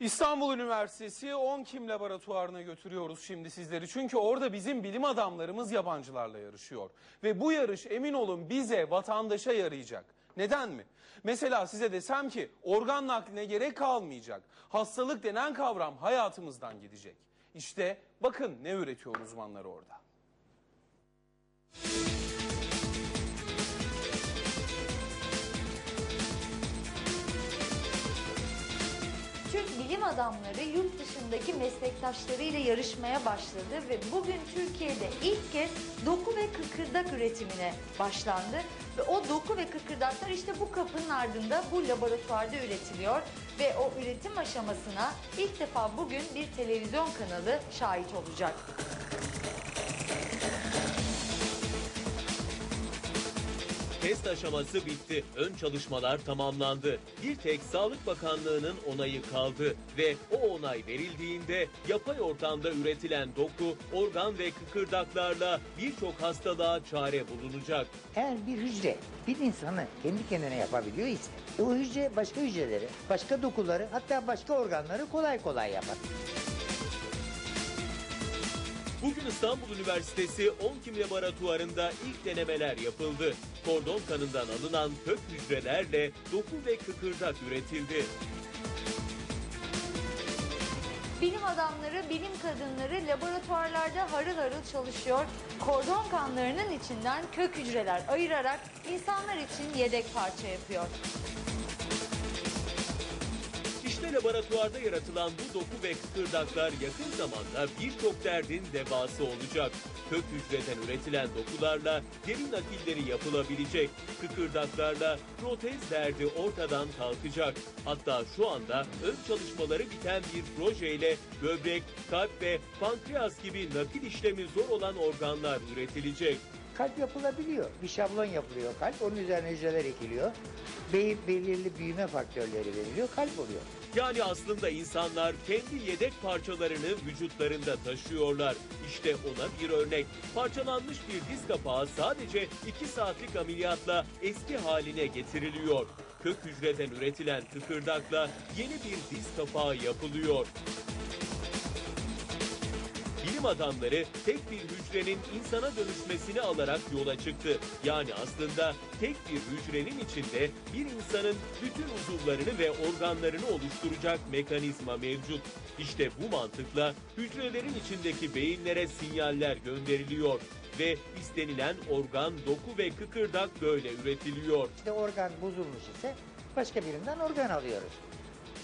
İstanbul Üniversitesi 10 Kim Laboratuvarı'na götürüyoruz şimdi sizleri. Çünkü orada bizim bilim adamlarımız yabancılarla yarışıyor. Ve bu yarış emin olun bize, vatandaşa yarayacak. Neden mi? Mesela size desem ki organ nakline gerek kalmayacak. Hastalık denen kavram hayatımızdan gidecek. İşte bakın ne üretiyor uzmanlar orada. Adamları yurt dışındaki meslektaşlarıyla yarışmaya başladı ve bugün Türkiye'de ilk kez doku ve kıkırdak üretimine başlandı. Ve o doku ve kıkırdaklar işte bu kapının ardında bu laboratuvarda üretiliyor. Ve o üretim aşamasına ilk defa bugün bir televizyon kanalı şahit olacak. Test aşaması bitti. Ön çalışmalar tamamlandı. Bir tek Sağlık Bakanlığı'nın onayı kaldı ve o onay verildiğinde yapay ortamda üretilen doku, organ ve kıkırdaklarla birçok hastalığa çare bulunacak. Eğer bir hücre bir insanı kendi kendine yapabiliyor ise o hücre başka hücreleri, başka dokuları hatta başka organları kolay kolay yapar. Bugün İstanbul Üniversitesi 10 Kim Laboratuvarı'nda ilk denemeler yapıldı. Kordon kanından alınan kök hücrelerle doku ve kıkırdak üretildi. Bilim adamları, bilim kadınları laboratuvarlarda harıl harıl çalışıyor. Kordon kanlarının içinden kök hücreler ayırarak insanlar için yedek parça yapıyor. İşte laboratuvarda yaratılan bu doku ve kıkırdaklar yakın zamanda birçok derdin devası olacak. Kök hücreden üretilen dokularla deri nakilleri yapılabilecek. Kıkırdaklarla protez derdi ortadan kalkacak. Hatta şu anda ön çalışmaları biten bir projeyle böbrek, kalp ve pankreas gibi nakil işlemi zor olan organlar üretilecek. Kalp yapılabiliyor. Bir şablon yapılıyor kalp. Onun üzerine hücreler ekiliyor. Be belirli büyüme faktörleri veriliyor. Kalp oluyor. Yani aslında insanlar kendi yedek parçalarını vücutlarında taşıyorlar. İşte ona bir örnek. Parçalanmış bir diz kapağı sadece 2 saatlik ameliyatla eski haline getiriliyor. Kök hücreden üretilen kıkırdakla yeni bir diz kapağı yapılıyor. Bilim adamları tek bir hücrenin insana dönüşmesini alarak yola çıktı. Yani aslında tek bir hücrenin içinde bir insanın bütün uzuvlarını ve organlarını oluşturacak mekanizma mevcut. İşte bu mantıkla hücrelerin içindeki beyinlere sinyaller gönderiliyor ve istenilen organ, doku ve kıkırdak böyle üretiliyor. İşte organ bozulmuş ise başka birinden organ alıyoruz.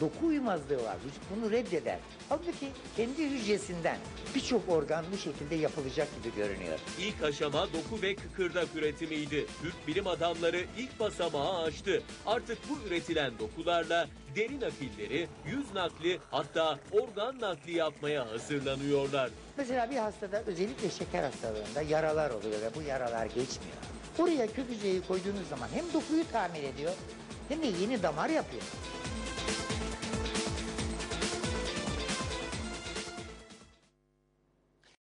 Doku uyumazlığı var. Vücut bunu reddeder. Halbuki kendi hücresinden birçok organ bu şekilde yapılacak gibi görünüyor. İlk aşama doku ve kıkırdak üretimiydi. Türk bilim adamları ilk basamağı aştı. Artık bu üretilen dokularla deri nakilleri, yüz nakli hatta organ nakli yapmaya hazırlanıyorlar. Mesela bir hastada özellikle şeker hastalığında yaralar oluyor ve bu yaralar geçmiyor. Oraya kök hücreyi koyduğunuz zaman hem dokuyu tamir ediyor hem de yeni damar yapıyor.